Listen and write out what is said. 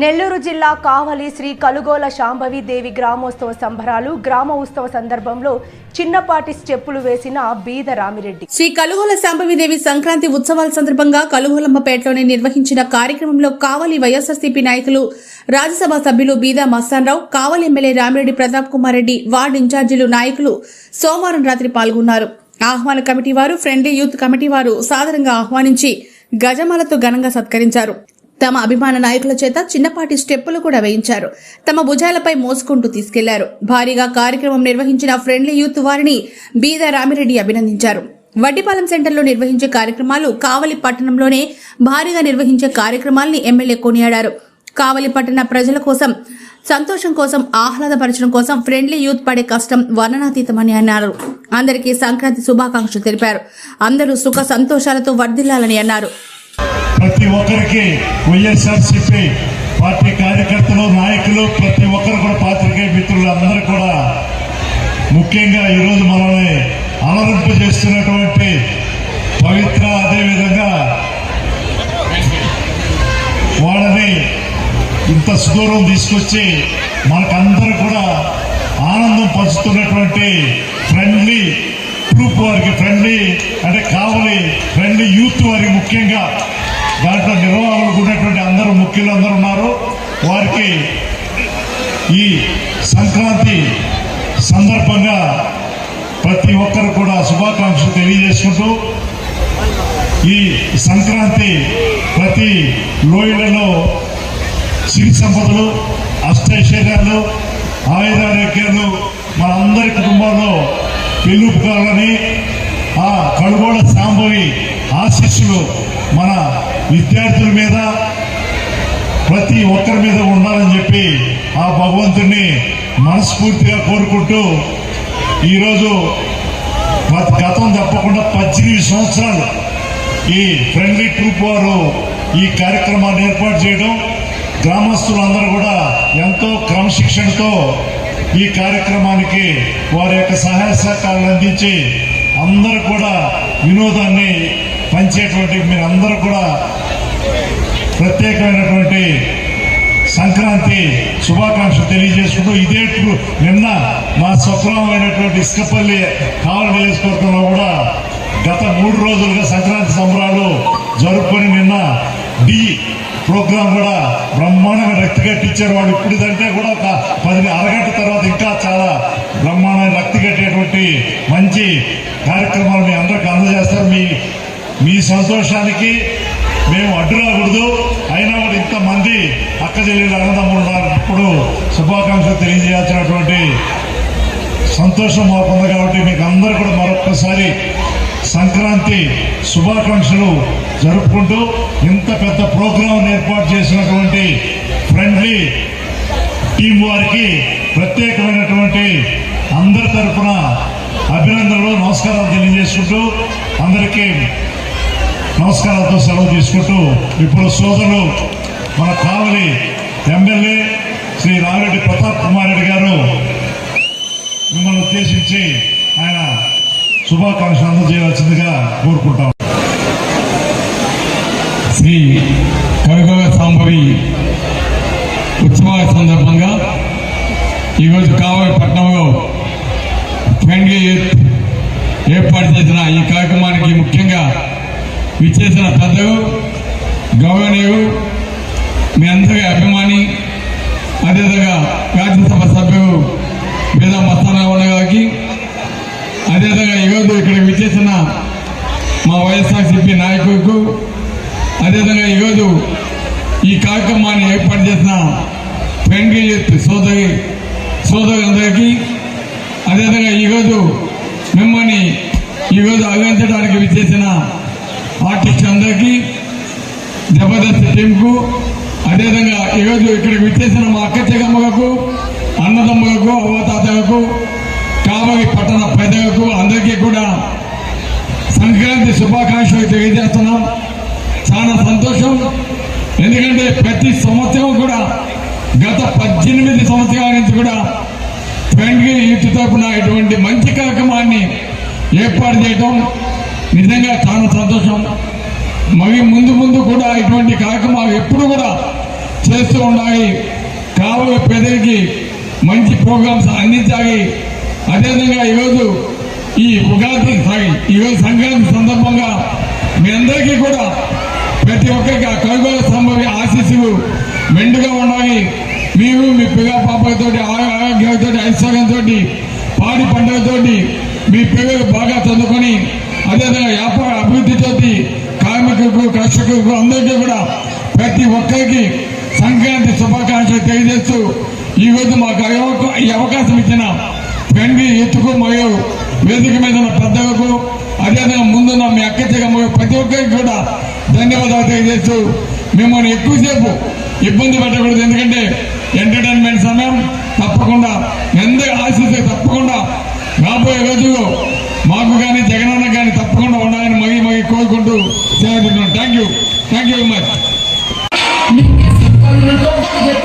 నెల్లూరు జిల్లా కావలి శ్రీ కలుగోల శాంభవి దేవి గ్రామోత్సవ సంబరాలు గ్రామ ఉత్సవ సందర్భంలో చిన్నపాటి స్టెప్పులు వేసిన బీద రామిరెడ్డి. శ్రీ కలుగోల శాంభవిదేవి సంక్రాంతి ఉత్సవాల సందర్భంగా కలుగోలమ్మపేటలోని నిర్వహించిన కార్యక్రమంలో కావలి వైఎస్ఆర్సీపీ నాయకులు రాజ్యసభ సభ్యులు బీదా మస్తాన్రావు కావలి ఎమ్మెల్యే రామిరెడ్డి ప్రతాప్ కుమార్ రెడ్డి వార్డు ఇన్ఛార్జీలు నాయకులు సోమవారం రాత్రి పాల్గొన్నారు. ఆహ్వాన కమిటీ వారు ఫ్రెండ్లీ యూత్ కమిటీ వారు సాదరంగా ఆహ్వానించి గజమాలతో ఘనంగా సత్కరించారు. తమ అభిమాన నాయకుల చేత చిన్నపాటి స్టెప్పులు కూడా వేయించారు. తమ భుజాలపై మోసుకుంటూ తీసుకెళ్ళారు. భారీగా కార్యక్రమం నిర్వహించిన ఫ్రెండ్లీ యూత్ వారిని బీద రామిరెడ్డి అభినందించారు. వడ్డిపాలెం సెంటర్లో నిర్వహించే కార్యక్రమాలు కావలి పట్టణంలోనే భారీగా నిర్వహించే కార్యక్రమాల్ని ఎమ్మెల్యే కొనియాడారు. కావలి పట్టణ ప్రజల కోసం సంతోషం కోసం ఆహ్లాదపరచడం కోసం ఫ్రెండ్లీ యూత్ పడే కష్టం వర్ణనాతీతమని అన్నారు. అందరికీ సంక్రాంతి శుభాకాంక్షలు తెలిపారు. అందరూ సుఖ సంతోషాలతో వర్ధిల్లాలని అన్నారు. ప్రతి ఒక్కరికి వైఎస్ఆర్సిపి పార్టీ కార్యకర్తలు నాయకులు ప్రతి ఒక్కరు కూడా పాత్రికేయ మిత్రులు అందరూ కూడా ముఖ్యంగా ఈరోజు మనల్ని అలరింపు చేస్తున్నటువంటి పవిత్ర అదేవిధంగా వాళ్ళని ఇంత సుదూరం తీసుకొచ్చి మనకందరూ కూడా ఆనందం పంచుతున్నటువంటి ఫ్రెండ్లీ గ్రూప్ వారికి ఫ్రెండ్లీ అంటే కావలి ఫ్రెండ్లీ యూత్ వారికి ముఖ్యంగా దాంట్లో నిర్వాహకులు ఉన్నటువంటి అందరూ ముఖ్యులు అందరూ ఉన్నారు. వారికి ఈ సంక్రాంతి సందర్భంగా ప్రతి ఒక్కరు కూడా శుభాకాంక్షలు తెలియజేసుకుంటూ ఈ సంక్రాంతి ప్రతి లోయలలో సిరి సంపదలు అష్టైశ్వర్యాలు ఆయుధారోగ్యాలు మన అందరి కుటుంబాల్లో పెళ్ళుపుకాలని ఆ కడుగోడ సాంబవి ఆశీస్సులు మన విద్యార్థుల మీద ప్రతి ఒక్కరి మీద ఉండాలని చెప్పి ఆ భగవంతుడిని మనస్ఫూర్తిగా కోరుకుంటూ ఈరోజు గతం తప్పకుండా పద్దెనిమిది సంవత్సరాలు ఈ ఫ్రెండ్లీ ట్రూప్ వారు ఈ కార్యక్రమాన్ని ఏర్పాటు చేయడం గ్రామస్తులందరూ కూడా ఎంతో క్రమశిక్షణతో ఈ కార్యక్రమానికి వారి యొక్క సహాయ సహకారాలు అందించి అందరూ కూడా వినోదాన్ని పంచేటువంటి మీరందరూ కూడా ప్రత్యేకమైనటువంటి సంక్రాంతి శుభాకాంక్షలు తెలియజేసుకుంటూ ఇదే నిన్న మా స్వగ్రామైనటువంటి ఇసుకపల్లి కావలి నియోజకవర్గంలో కూడా గత మూడు రోజులుగా సంక్రాంతి సంబరాలు జరుపుకొని నిన్న డి ప్రోగ్రాం కూడా బ్రహ్మాండంగా రక్తి కట్టించారు వాళ్ళు ఇప్పుడుదంటే కూడా ఒక పది అరగంట తర్వాత ఇంకా చాలా బ్రహ్మాండంగా రక్తి కట్టేటువంటి మంచి కార్యక్రమాలు మీ అందరికి అందజేస్తారు. మీ మీ సంతోషానికి మేము అడ్డు రాకూడదు. అయినా కూడా ఇంతమంది అక్క చెల్లెలు అన్నదమ్ములు ఉన్నప్పుడు శుభాకాంక్షలు తెలియజేయాల్సినటువంటి సంతోషం మాకు ఉంది కాబట్టి మీకు అందరూ కూడా మరొక్కసారి సంక్రాంతి శుభాకాంక్షలు జరుపుకుంటూ ఇంత పెద్ద ప్రోగ్రాం ఏర్పాటు చేసినటువంటి ఫ్రెండ్లీ టీం వారికి ప్రత్యేకమైనటువంటి అందరి తరఫున అభినందనలు నమస్కారాలు తెలియజేసుకుంటూ అందరికీ నమస్కారాలతో సెలవు తీసుకుంటూ ఇప్పుడు సోదరులు మన కావలి ఎమ్మెల్యే శ్రీ రామిరెడ్డి ప్రతాప్ కుమార్ రెడ్డి గారు మిమ్మల్ని ఉద్దేశించి ఆయన శుభాకాంక్షలు అందజేయవలసిందిగా కోరుకుంటాం. శ్రీ కరుగవ సాంబవి ఉత్సవాల సందర్భంగా ఈరోజు కావలి పట్టణంలో ఫ్రెండ్లీ ఏర్పాటు చేసిన ఈ కార్యక్రమానికి ముఖ్యంగా విచ్చేసిన పెద్దలు గౌరవనీయులు మీ అందరి అభిమాని అదేవిధంగా రాజ్యసభ సభ్యులు వేద మస్తానారాయణ గారికి అదేవిధంగా ఈరోజు ఇక్కడ విచ్చేసిన మా వైఎస్ఆర్సీపీ నాయకులకు అదేవిధంగా ఈరోజు ఈ కార్యక్రమాన్ని ఏర్పాటు చేసిన ఫ్రెండ్లీ యూత్ సోదరి సోదరులందరికీ అదేవిధంగా ఈరోజు మిమ్మల్ని ఈరోజు అభినందించడానికి విచ్చేసిన ఆర్టిస్ట్ అందరికీ జబర్దస్త్ టీంకు అదేవిధంగా ఈరోజు ఇక్కడికి విచ్చేసిన మా అక్క చెగమ్మకు అన్నదమ్ములకు అవతాతలకు కావలి పట్టణ పెద్దలకు అందరికీ కూడా సంక్రాంతి శుభాకాంక్షలు తెలియజేస్తున్నాం. చాలా సంతోషం. ఎందుకంటే ప్రతి సంవత్సరం కూడా గత పద్దెనిమిది సంవత్సరాల నుంచి కూడా ఫ్రెండ్లీ యూత్ తరపున ఇటువంటి మంచి కార్యక్రమాన్ని ఏర్పాటు చేయడం నిజంగా చాలా సంతోషం. మరి ముందు ముందు కూడా ఇటువంటి కార్యక్రమాలు ఎప్పుడు కూడా చేస్తూ ఉండాలి. కావుల ప్రజలకి మంచి ప్రోగ్రామ్స్ అందించాలి. అదేవిధంగా ఈరోజు ఈ ఉగాది సాగి ఈరోజు సంక్రాంతి సందర్భంగా మీ అందరికీ కూడా ప్రతి ఒక్కరికి ఆ కరుగోల సంభవి ఆశీస్సులు మెండుగా ఉన్నాయి మీరు మీ పిల్ల పాపలతో ఆరోగ్యంతో ఐశ్వర్యంతో పాడి పండుగతోటి మీ పిల్లలు బాగా చదువుకొని అదేవిధంగా వ్యాపార అభివృద్ధితోటి కార్మికులకు కర్షకులకు అందరికీ కూడా ప్రతి ఒక్కరికి సంక్రాంతి శుభాకాంక్షలు తెలియజేస్తూ ఈ రోజు మాకు ఈ అవకాశం ఇచ్చిన ఫ్రెండ్లీ ఎత్తుకు మరియు వేదిక మీద ఉన్న పెద్దలకు అదేవిధంగా ముందున్న మీ అక్క చెగమ్మ ప్రతి ఒక్కరికి కూడా ధన్యవాదాలు తెలియజేస్తూ మిమ్మల్ని ఎక్కువసేపు ఇబ్బంది పెట్టకూడదు. ఎందుకంటే ఎంటర్టైన్మెంట్ సమయం తప్పకుండా ఎందరి ఆశిస్తే తప్పకుండా రాబోయే రోజుల్లో మాకు కానీ జగన్ తప్పకుండా ఉండాలని మగి మగి కోరుకుంటూ సేవ thank you thank you very much